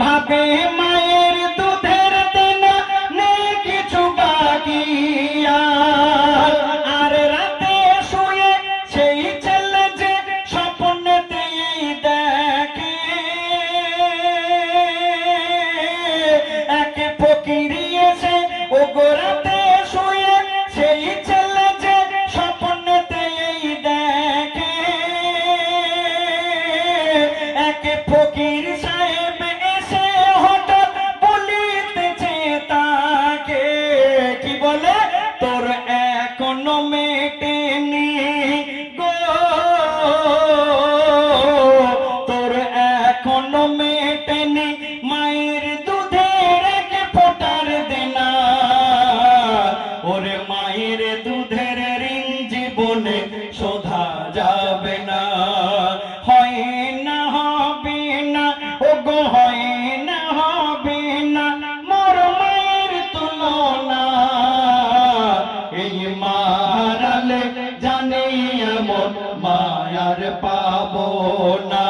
ভাবে মায়ের দুধের দেনা নেই কিছু বাকি আর। রাতে শুয়ে সেই ছেলে যে স্বপ্নেতেই দেখে এক ফকিরি এসে ও গোরাতে শুয়ে সেই ছেলে যে স্বপ্নেতেই দেখে এক ফকির এখনও মেটেনি গো। তোর এখনও মেটেনি মায়ের দুধের কে ফোটার দেনা। ওরে মায়ের দুধের ঋণ জীবনে মায়ার পাবো না।